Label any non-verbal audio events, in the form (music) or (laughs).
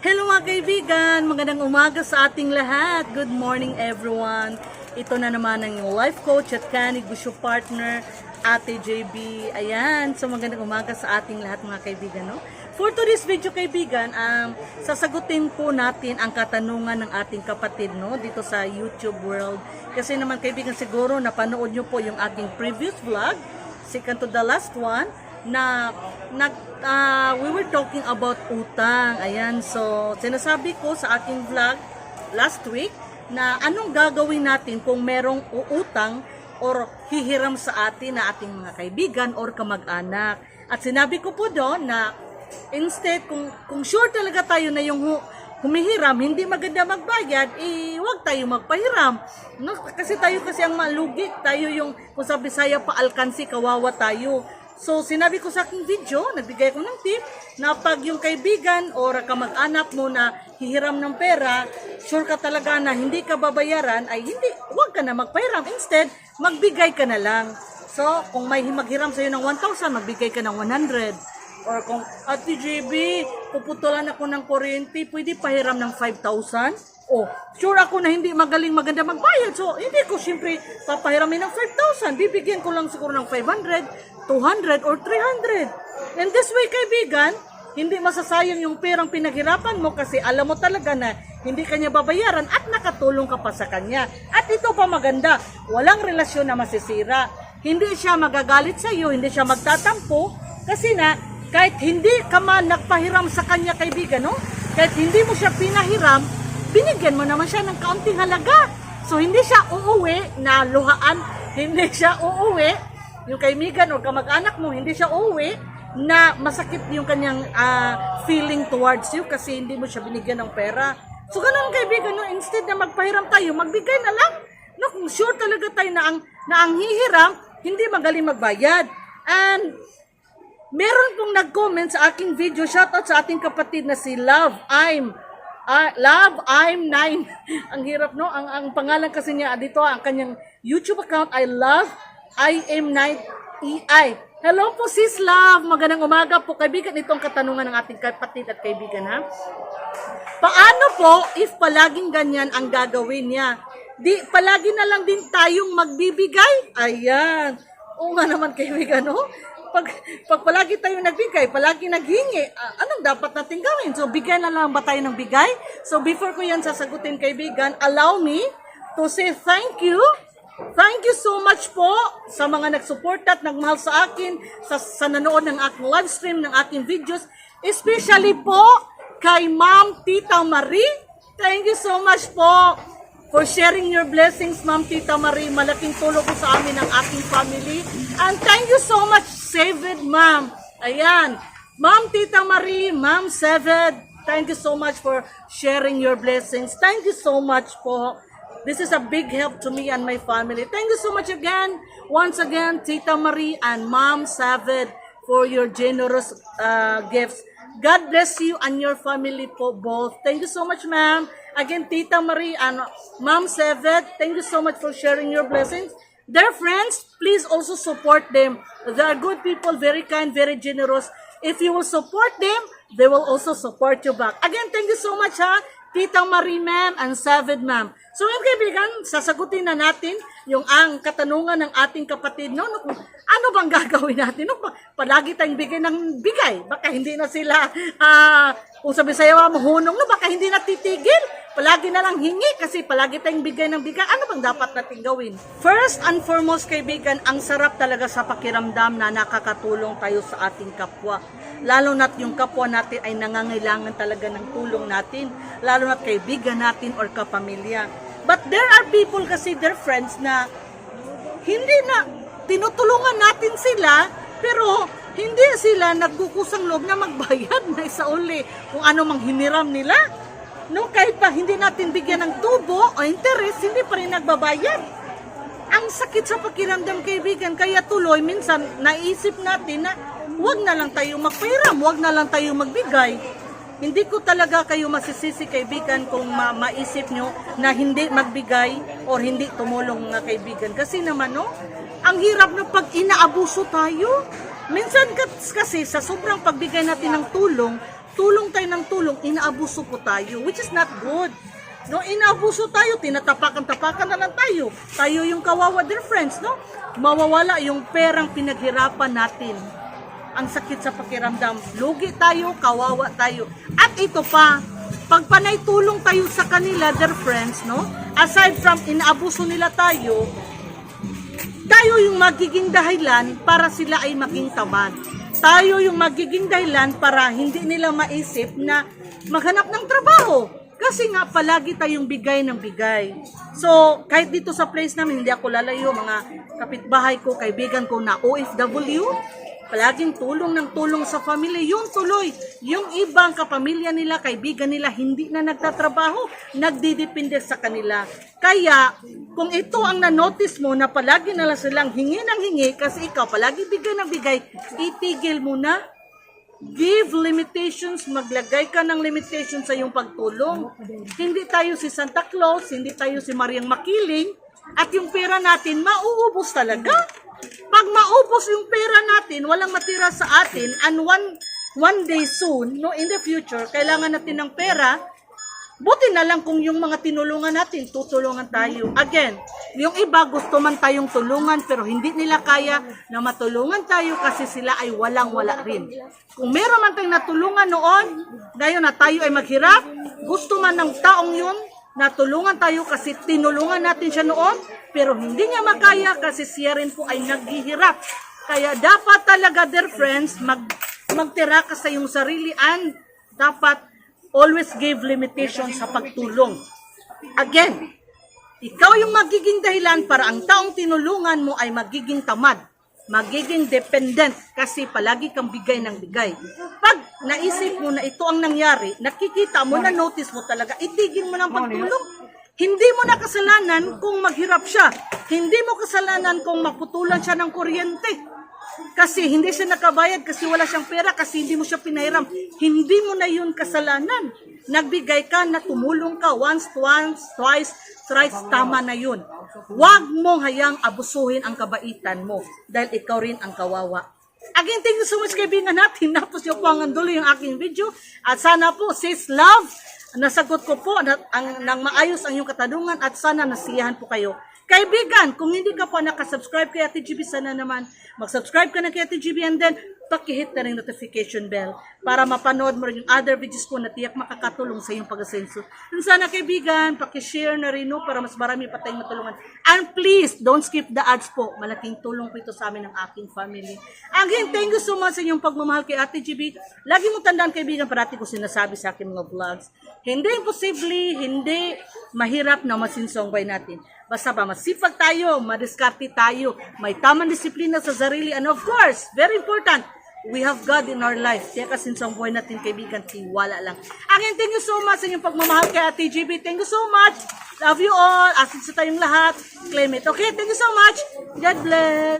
Hello mga kaibigan, magandang umaga sa ating lahat. Good morning everyone. Ito na naman ang yung life coach at kanig gusyo partner, Ate JB. Ayan, so magandang umaga sa ating lahat mga kaibigan. No? For today's video kaibigan, um, sasagutin po natin ang katanungan ng ating kapatid no dito sa YouTube world. Kasi naman kaibigan siguro napanood nyo po yung aking previous vlog, second to the last one, na nag ah, we were talking about utang. Ayan, so sinasabi ko sa aking vlog last week na anong gagawin natin kung merong uutang or hihiram sa atin na ating mga kaibigan or kamag-anak. At sinabi ko po doon na instead kung kung sure talaga tayo na yung hu- humihiram, hindi maganda magbayad, eh, huwag tayo magpahiram. No? Kasi tayo kasi ang malugi, tayo yung, kung sa Bisaya pa, alkansi, kawawa tayo. So, sinabi ko sa aking video, nagbigay ko ng tip, na pag yung kaibigan o kamag-anak mo na hihiram ng pera, sure ka talaga na hindi ka babayaran, ay hindi, huwag ka na magpahiram. Instead, magbigay ka na lang. So, kung may maghiram sa'yo ng 1,000, magbigay ka ng 100. Or kung, Ate JB, puputulan ako ng kuryente, pwede pahiram ng 5,000? Oh, sure ako na hindi magaling maganda magbayad. So, hindi ko siyempre papahiramin ng 5,000. Bibigyan ko lang siguro ng 500, 200, or 300. And this way, kaibigan, hindi masasayang yung perang pinaghirapan mo kasi alam mo talaga na hindi kanya babayaran at nakatulong ka pa sa kanya. At ito pa maganda, walang relasyon na masisira. Hindi siya magagalit sa iyo, hindi siya magtatampo kasi na kahit hindi ka man nagpahiram sa kanya kaibigan, no? Kahit hindi mo siya pinahiram, binigyan mo naman siya ng kaunting halaga. So hindi siya uuwi na luhaan, hindi siya uuwi, yung kaibigan o kamag-anak mo, hindi siya uuwi na masakit yung kanyang ah, feeling towards you kasi hindi mo siya binigyan ng pera. So ganun kaibigan, no? instead na magpahiram tayo, magbigay na lang. No, kung sure talaga tayo na ang, na ang hihiram, hindi magaling magbayad. And Meron pong nag-comment sa aking video, shoutout sa ating kapatid na si Love I'm ah, Love I'm 9. (laughs) ang hirap no, ang ang pangalan kasi niya dito ang kanyang YouTube account I love I am 9 EI. Hello po sis Love, magandang umaga po kaibigan itong katanungan ng ating kapatid at kaibigan ha. Paano po if palaging ganyan ang gagawin niya? Di palagi na lang din tayong magbibigay? Ayan. Oo nga naman kaibigan, no? Pag, pag palagi tayong nagbigay, palagi naghingi, ah, anong dapat natin gawin? So, bigay na lang ba tayo ng bigay? So, before ko yan sasagutin kaibigan, allow me to say thank you. Thank you so much po sa mga nagsupport at nagmahal sa akin, sa, sa nanood ng aking live stream, ng aking videos, especially po kay Ma'am Tita Marie. Thank you so much po for sharing your blessings, Ma'am Tita Marie. Malaking tulong po sa amin ng aking family. And thank you so much, Saved Ma'am. Ayan. Ma'am Tita Marie, Ma'am Saved, thank you so much for sharing your blessings. Thank you so much po. This is a big help to me and my family. Thank you so much again, once again, Tita Marie and Ma'am Saved for your generous uh, gifts. God bless you and your family po both. Thank you so much, ma'am. Again, Tita Marie and Ma'am Sevet, thank you so much for sharing your blessings. Dear friends, please also support them. They are good people, very kind, very generous. If you will support them, they will also support you back. Again, thank you so much ha, Tita Marie ma'am and Sevet ma'am. So ngayon kaibigan, sasagutin na natin yung ang katanungan ng ating kapatid no, no ano bang (laughs) gagawin natin no Pa- palagi tayong bigay ng bigay baka hindi na sila ah kung sabi sa'yo mahunong no baka hindi na titigil palagi na lang hingi kasi palagi tayong bigay ng bigay. Ano bang dapat natin gawin? First and foremost kaibigan ang sarap talaga sa pakiramdam na nakakatulong tayo sa ating kapwa. Lalo na't yung kapwa natin ay nangangailangan talaga ng tulong natin. Lalo na't kaibigan natin or kapamilya. But there are people kasi their friends na hindi na tinutulungan natin sila pero hindi sila nagkukusang loob na magbayad na isa uli kung ano mang hiniram nila. No, kahit pa hindi natin bigyan ng tubo o interest, hindi pa rin nagbabayad. Ang sakit sa pakiramdam kaibigan, kaya tuloy minsan naisip natin na wag na lang tayo magpairam, wag na lang tayo magbigay. Hindi ko talaga kayo masisisi kaibigan kung ma- maisip nyo na hindi magbigay or hindi tumulong na kaibigan. Kasi naman no, ang hirap na pag inaabuso tayo. Minsan kas- kasi sa sobrang pagbigay natin ng tulong, tulong tayo ng tulong, inaabuso po tayo, which is not good. No, inaabuso tayo, tinatapakan-tapakan na lang tayo. Tayo yung kawawa, dear friends, no? Mawawala yung perang pinaghirapan natin. Ang sakit sa pakiramdam. Lugi tayo, kawawa tayo. At ito pa, pag panay tulong tayo sa kanila, dear friends, no? Aside from inaabuso nila tayo, tayo yung magiging dahilan para sila ay maging tamad. Tayo yung magiging dahilan para hindi nila maisip na maghanap ng trabaho. Kasi nga palagi tayong bigay ng bigay. So, kahit dito sa place namin, hindi ako lalayo, mga kapitbahay ko, kaibigan ko na OFW, palaging tulong ng tulong sa family. Yung tuloy, yung ibang kapamilya nila, kaibigan nila, hindi na nagtatrabaho, nagdidepende sa kanila. Kaya, kung ito ang na-notice mo na palagi na lang silang hingi ng hingi kasi ikaw palagi bigay ng bigay, itigil mo na. Give limitations, maglagay ka ng limitations sa iyong pagtulong. Hindi tayo si Santa Claus, hindi tayo si Mariang Makiling, at yung pera natin mauubos talaga. Pag maubos yung pera natin, walang matira sa atin, and one, one day soon, no, in the future, kailangan natin ng pera, Buti na lang kung yung mga tinulungan natin, tutulungan tayo. Again, yung iba gusto man tayong tulungan pero hindi nila kaya na matulungan tayo kasi sila ay walang-wala rin. Kung meron man tayong natulungan noon, ngayon na tayo ay maghirap, gusto man ng taong yun, natulungan tayo kasi tinulungan natin siya noon, pero hindi niya makaya kasi siya rin po ay naghihirap. Kaya dapat talaga, dear friends, mag, magtira ka sa iyong sarili and dapat always give limitation sa pagtulong. Again, ikaw yung magiging dahilan para ang taong tinulungan mo ay magiging tamad, magiging dependent kasi palagi kang bigay ng bigay. Pag naisip mo na ito ang nangyari, nakikita mo na notice mo talaga, itigil mo ng pagtulong. Hindi mo na kasalanan kung maghirap siya. Hindi mo kasalanan kung maputulan siya ng kuryente. Kasi hindi siya nakabayad kasi wala siyang pera kasi hindi mo siya pinahiram. Hindi mo na yun kasalanan. Nagbigay ka na tumulong ka once, twice, twice, thrice, tama na yun. Huwag mong hayang abusuhin ang kabaitan mo dahil ikaw rin ang kawawa. Again, thank you so much kaibigan natin. Tapos yung po yung aking video. At sana po, sis love, nasagot ko po na, ang, ng maayos ang iyong katanungan at sana nasiyahan po kayo. Kaibigan, kung hindi ka pa nakasubscribe kay Ate GB, sana naman mag-subscribe ka na kay Ate GB and then pakihit na rin notification bell para mapanood mo rin yung other videos ko na tiyak makakatulong sa iyong pag-asenso. And sana kaibigan, pakishare na rin no, para mas marami pa tayong matulungan. And please, don't skip the ads po. Malaking tulong po ito sa amin ng aking family. Again, thank you so much sa inyong pagmamahal kay Ate GB. Lagi mo tandaan kaibigan, parati ko sinasabi sa aking mga vlogs. Hindi imposible, hindi mahirap na masinsong buhay natin. Basta ba masipag tayo, madiskarte tayo, may tamang disiplina sa sarili, and of course, very important, we have God in our life. Kaya kasi sa buhay natin, kaibigan, tiwala lang. Again, thank you so much sa inyong pagmamahal kay Ate GB. Thank you so much. Love you all. Asin sa tayong lahat. Claim it. Okay, thank you so much. God bless.